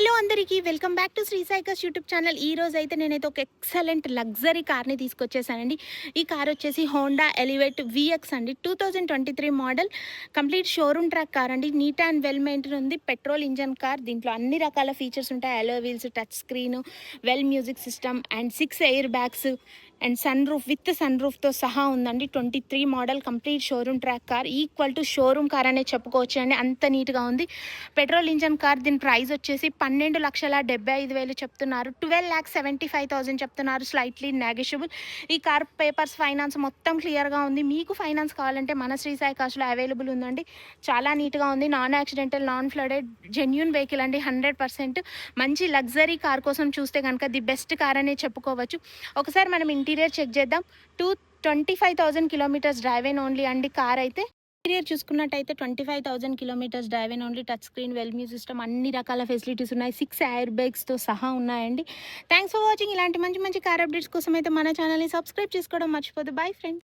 Hello అందరికీ welcome back to Sri YouTube channel. ఈ రోజు అయితే నేనైతే ఒక ఎక్సలెంట్ లగ్జరీ కార్ని తీసుకొచ్చేసానండి. ఈ కార్ వచ్చేసి హోండా ఎలివేట్ విఎక్స్ అండి. Two thousand twenty three model. Complete showroom track car అండి. నీట్ అండ్ వెల్ మెయింటైన్ ఉంది. Petrol engine car. దీంట్లో అన్ని రకాల ఫీచర్స్ ఉంటాయి. Alloy wheels touch screen well music system and six air bags and sun roof with sun రూఫ్తో సహా ఉందండి. Twenty three model complete showroom track car. Equal to showroom car అనే చెప్పుకోవచ్చు అండి అంత నీట్గా ఉంది. పెట్రోల్ ఇంజన్ కార్ దీని ప్రైస్ వచ్చేసి పన్నెండు లక్షల డెబ్బై ఐదు వేలు చెప్తున్నారు. Twelve lakhs seventy five thousand చెప్తున్నారు. స్లైట్లీ నెగోషియబుల్ ఈ కార్ పేపర్స్ ఫైనాన్స్ మొత్తం క్లియర్గా ఉంది. మీకు ఫైనాన్స్ కావాలంటే మన శ్రీ సాయి కాస్ట్లో అవైలబుల్ ఉందండి. చాలా నీట్గా ఉంది. Non accidental non flooded genuine vehicle అండి. Hundred percent. మంచి లగ్జరీ కార్ కోసం చూస్తే కనుక ది బెస్ట్ కార్ అనే చెప్పుకోవచ్చు. ఒకసారి మనం ఇంటీరియర్ చెక్ చేద్దాం. Two twenty five thousand kilometres drive అయిన ఓన్లీ అండి కార్ అయితే. ఇంటీరియర్ చూసుకున్నట్టయితే twenty five thousand kilometres drive and only touch screen well system అన్ని రకాల ఫెసిలిటీస్ ఉన్నాయి. సిక్స్ ఎయిర్ బ్యాగ్స్తో సహా ఉన్నాయండి. థ్యాంక్స్ ఫర్ వాచింగ్ ఇలాంటి మంచి మంచి కార్ అప్డేట్స్ కోసం అయితే మన ఛానల్ని సబ్స్క్రైబ్ చేసుకోవడం మర్చిపోదు బాయ్ ఫ్రెండ్